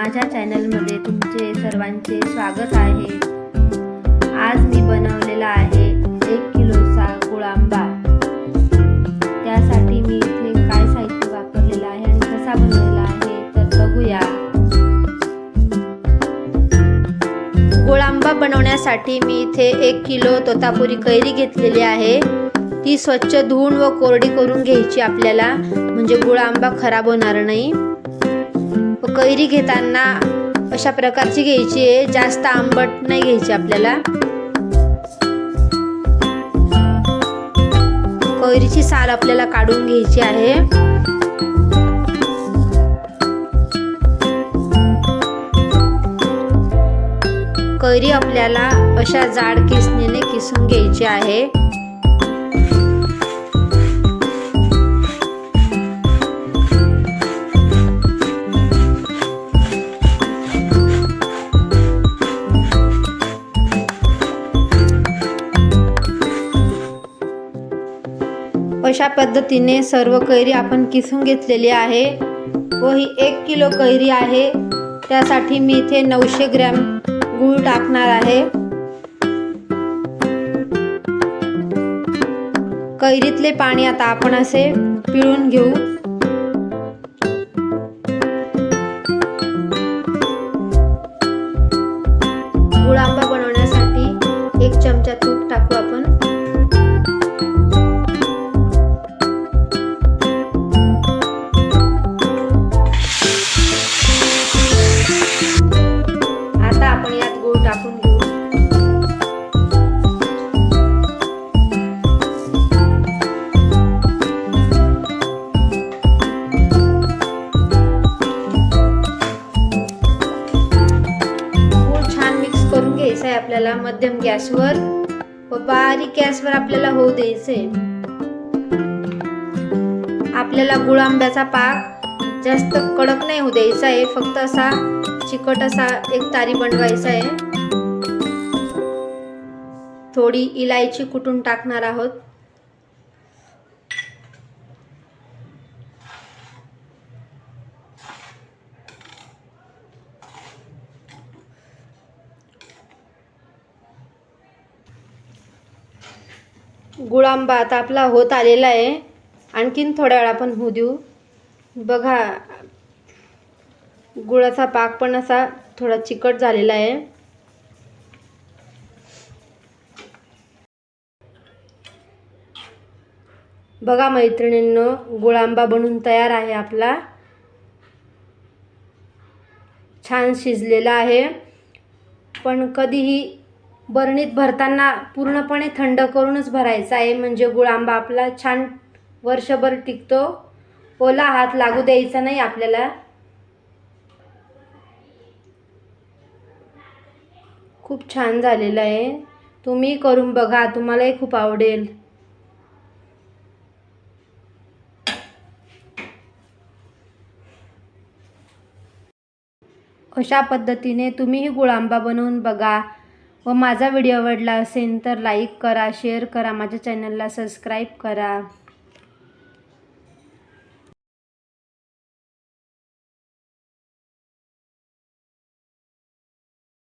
माझ्या चॅनलमध्ये तुमचे सर्वांचे स्वागत आहे. आज मी बनवलेला आहे एक किलोचा गुळांबा. त्यासाठी मी इथे काय साहित्य वापरलेलं आहे आणि कसा बनवलेला आहे तर बघूया. गुळांबा बनवण्यासाठी मी इथे एक किलो तोतापुरी कैरी घेतलेली आहे. ती स्वच्छ धुवून व कोरडी करून घ्यायची आपल्याला. म्हणजे गुळ आंबा खराब होणार नाही. कैरी घेताना अशा प्रकारची घ्यायची आहे. जास्त आंबट नाही घ्यायची आपल्याला. कैरीची साल आपल्याला काढून घ्यायची आहे. कैरी आपल्याला अशा जाड किसणीने किसून घ्यायची आहे. अशा पद्धतीने सर्व कैरी आपण किसून घेतलेली आहे. व ही एक किलो कैरी आहे. त्यासाठी मी इथे नऊशे ग्रॅम गूळ टाकणार आहे. कैरीतले पाणी आता आपण असे पिळून घेऊ. आपल्याला मध्यम गॅसवर व बारीक गॅसवर आपल्याला होऊ द्यायचे. आपल्याला गुळ आंब्याचा पाक जास्त कडक नाही होऊ द्यायचा आहे फक्त असा चिकट असा एक तारी बनवायचा आहे. थोडी इलायची कुटून टाकणार आहोत. गुळांबा आता आपला होत आलेला आहे. आणखीन थोड्या वेळा आपण होऊ देऊ. बघा गुळाचा पाक पण असा थोडा चिकट झालेला आहे. बघा मैत्रिणींनो गुळांबा बनून तयार आहे आपला. छान शिजलेला आहे. पण कधीही बरणीत भरताना पूर्णपणे थंड करूनच भरायचा आहे. म्हणजे गुळांबा आपला छान वर्षभर टिकतो. ओला हात लागू द्यायचा नाही आपल्याला. खूप छान झालेलं आहे. तुम्ही करून बघा तुम्हालाही खूप आवडेल. अशा पद्धतीने तुम्हीही गुळांबा बनवून बघा. व माझा व्हिडिओ आवडला असेल तर लाईक करा शेअर करा माझ्या चॅनलला सबस्क्राईब करा.